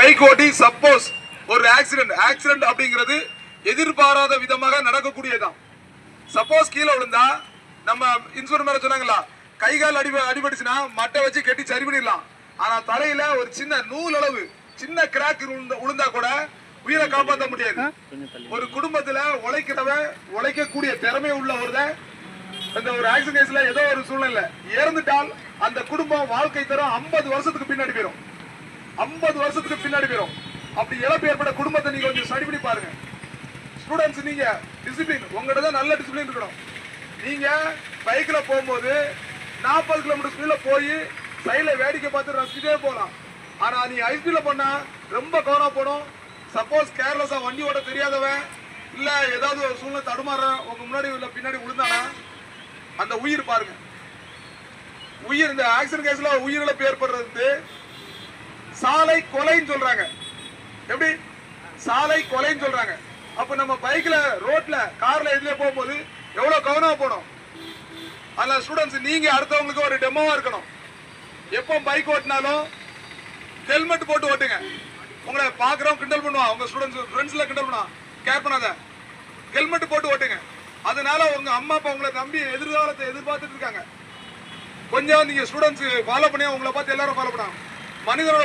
Bike ஓட்டி suppose ஒரு accident accident அப்படிங்கிறது எதிர்பாராத விதமாக நடக்கக்கூடியதான் சப்போஸ் கீழே விழுந்தா நம்ம இன்சூரன்ஸ் மேல சொன்னாங்களா கை கால் அடி அடிபட்டுச்சுன்னா மட்டை வச்சு கட்டி சரி பண்ணிடலாம். ஆனா தலையில ஒரு சின்ன நூல் அளவு சின்ன கிராக் விழுந்தா கூட உயிரை காப்பாற்ற முடியாது. ஒரு குடும்பத்துல உழைக்கிறவன் உழைக்கக்கூடிய திறமை உள்ள ஒருத்தன் இந்த ஒரு ஆக்சிடென்ட் கேஸ்ல ஏதோ ஒரு சூழ்நிலை இறந்துட்டால் அந்த குடும்பம் வாழ்க்கை தரம் 50 வருஷத்துக்கு பின்னாடி போயிடும். 50 வருஷத்துக்கு பின்னாடி போயிடும் அப்படி இழப்பு ஏற்பட்ட குடும்பத்தை நீங்க கொஞ்சம் ஸ்டடி பண்ணி பாருங்க. ஸ்டூடெண்ட்ஸ் நீங்க டிசிப்ளின் உங்கள்கிட்ட தான் நல்ல டிசிப்ளின் இருக்கணும். நீங்க பைக்ல போகும்போது நாற்பது கிலோமீட்டர் ஸ்பீட்ல போய் சைட்ல வேடிக்கை பார்த்து ரசிச்சுட்டே போகலாம். ஆனா நீ ஹைஸ்பீட்ல போனா ரொம்ப கவனம் போடும் சப்போஸ் கேர்லெஸ்ஸா வண்டி ஓட்ட தெரியாதவன் இல்ல ஏதாவது ஒரு சூழ்நிலை தடுமாற உங்க முன்னாடி இல்ல பின்னாடி விழுந்தானா அந்த உயிர் பாருங்க. உயிர் இந்த ஆக்சிடென்ட் கேஸ்ல உயிரிழப்பு ஏற்படுறது வந்து சாலை கொலைன்னு சொல்றாங்க. எப்படி? சாலை கொலைன்னு சொல்றாங்க. அப்ப நம்ம பைக்ல ரோட்ல கார்ல எதுல போகும்போது எவ்வளவு கவனமா போகணும்? அதனால ஸ்டூடெண்ட்ஸ் நீங்க அடுத்தவங்களுக்கு ஒரு டெமோவா இருக்கணும். எப்போ பைக் ஓட்டினாலும் ஹெல்மெட் போட்டு ஓட்டுங்க. உங்களை பாக்குறவங்க கிண்டல் பண்ணுவான். உங்க ஸ்டூடெண்ட்ஸ் ஃப்ரெண்ட்ஸ்ல கிண்டல் பண்ணுவான். கேர் பண்ணாத. ஹெல்மெட் போட்டு ஓட்டுங்க. அதனால உங்க அம்மா அப்பா உங்களை நம்பி எதிர்காலத்தை எதிர்பார்த்துட்டு இருக்காங்க. கொஞ்சம் நீங்க ஸ்டூடெண்ட்ஸ் ஃபாலோ பண்ணி உங்களை பார்த்து எல்லாரும் ஃபாலோ பண்ணாங்க மனிதனோட